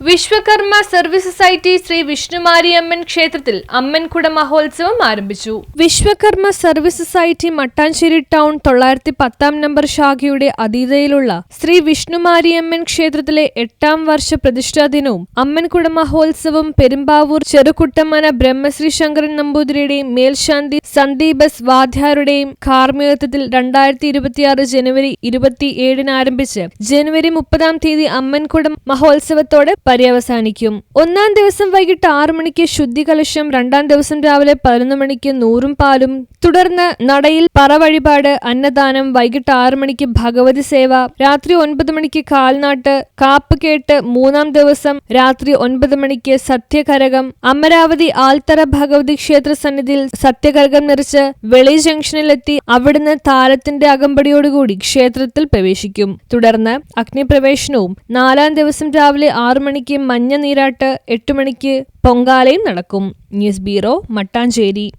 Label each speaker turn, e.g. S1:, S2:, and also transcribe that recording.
S1: Vishwakarma service society Shri Vishnumari Amman ക്ഷേത്രത്തിൽ അമ്മൻകുട മഹോത്സവം ആരംഭിച്ചു. Vishwakarma service society Mattancherry town തൊള്ളായിരത്തി പത്താം നമ്പർ ശാഖയുടെ അതീതയിലുള്ള ശ്രീ വിഷ്ണുമാരി അമ്മൻ ക്ഷേത്രത്തിലെ എട്ടാം വർഷ പ്രതിഷ്ഠാ ദിനവും അമ്മൻകുട മഹോത്സവം പെരുമ്പാവൂർ ചെറുകുട്ടമ്മന ബ്രഹ്മശ്രീ ശങ്കരൻ നമ്പൂതിരിയുടെയും മേൽശാന്തി സന്ദീപ് എസ് വാധ്യാരുടെയും കാർമ്മികത്വത്തിൽ രണ്ടായിരത്തി ഇരുപത്തിയാറ് ജനുവരി ഇരുപത്തി ഏഴിന് ആരംഭിച്ച് ജനുവരി മുപ്പതാം തീയതി അമ്മൻകുടം മഹോത്സവത്തോടെ പര്യവസാനിക്കും. ഒന്നാം ദിവസം വൈകിട്ട് ആറു മണിക്ക് ശുദ്ധി കലശം രണ്ടാം ദിവസം രാവിലെ പതിനൊന്ന് മണിക്ക് നൂറും പാലും തുടർന്ന് നടയിൽ പറ വഴിപാട് അന്നദാനം വൈകിട്ട് ആറു മണിക്ക് ഭഗവതി സേവ രാത്രി ഒൻപത് മണിക്ക് കാൽനാട്ട് കാപ്പ് കേട്ട് മൂന്നാം ദിവസം രാത്രി ഒൻപത് മണിക്ക് സത്യകരകം അമരാവതി ആൽത്തറ ഭഗവതി ക്ഷേത്ര സന്നിധിയിൽ സത്യകരകം നിറച്ച് വെളി ജംഗ്ഷനിലെത്തി അവിടുന്ന് താലത്തിന്റെ അകമ്പടിയോടുകൂടി ക്ഷേത്രത്തിൽ പ്രവേശിക്കും. തുടർന്ന് അഗ്നിപ്രവേശനവും. നാലാം ദിവസം രാവിലെ ആറു മണിക്ക് മഞ്ഞ നീരാട്ട് എട്ട് മണിക്ക് പൊങ്കാലയും നടക്കും. News bureau Mattancherry.